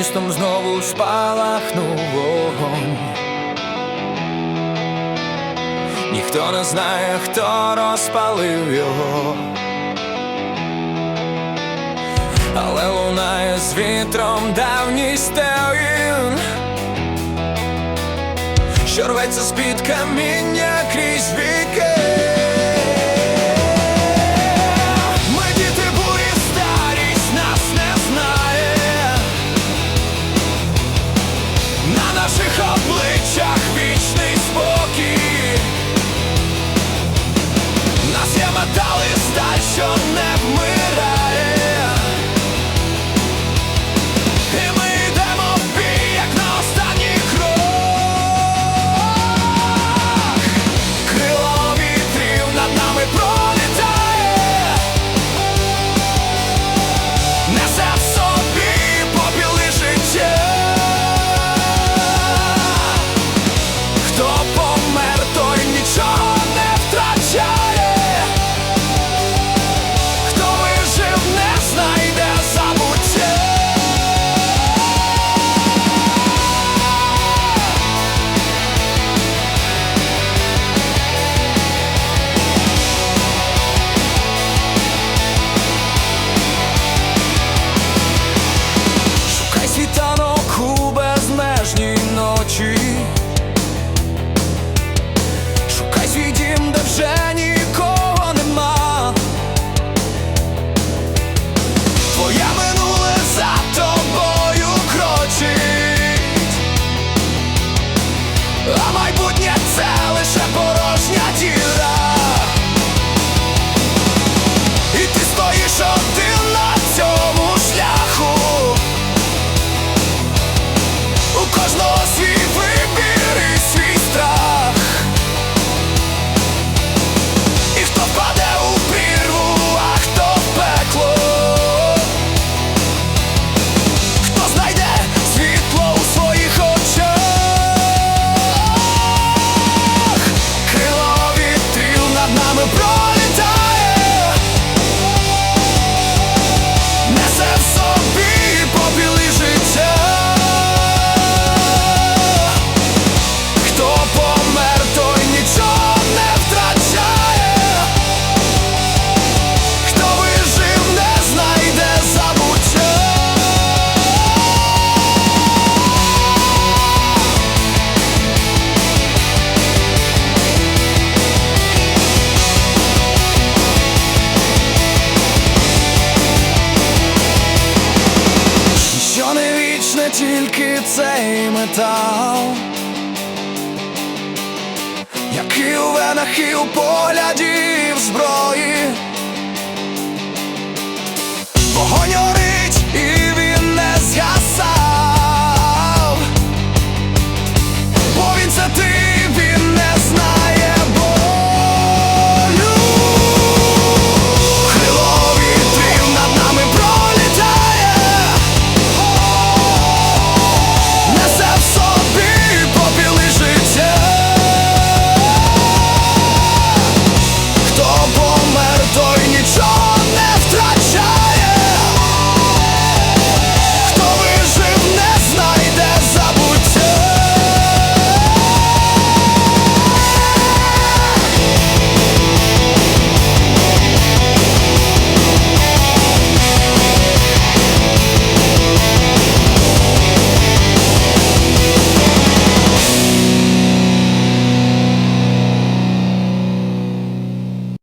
містом знову спалахнув вогонь. Ніхто не знає, хто розпалив його, але лунає з вітром давній стеїн, що рветься з під каміння крізь віки. це лише порожня тіла. тільки цей метал, як і у венах, і у погляді зброї. Вогонь